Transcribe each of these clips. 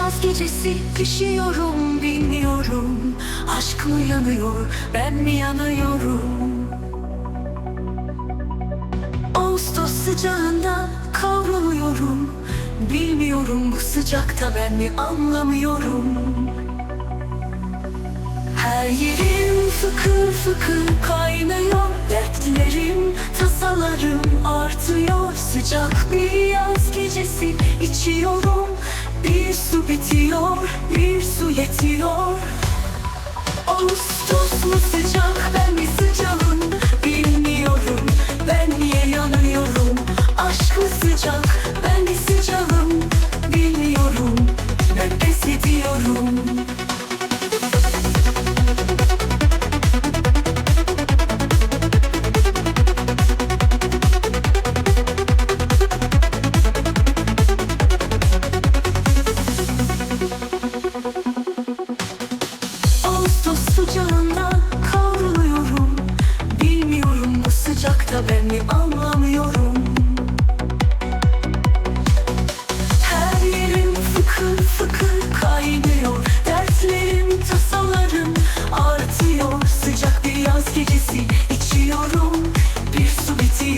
Yaz gecesi pişiyorum bilmiyorum. Aşk mı yanıyor ben mi yanıyorum? Ağustos sıcağında kavruluyorum Bilmiyorum bu sıcakta ben mi anlamıyorum? Her yerim fıkır fıkır kaynıyor. Dertlerim, tasalarım artıyor. Sıcak bir yaz gecesi içiyorum. Bir su bitiyor, bir su yetiyor. Ağustos mu sıcak ben mi sıcağım? Bilmiyorum Ben niye yanıyorum? Aşk mı sıcak ben mi sıcağım? Bilmiyorum Ben pes ediyorum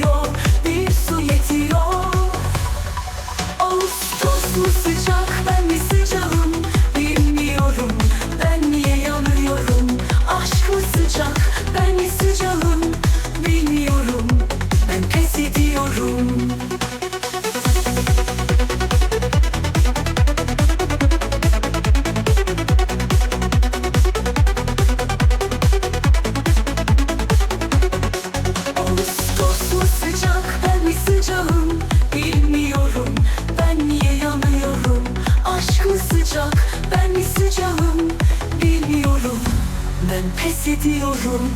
su pes ediyorum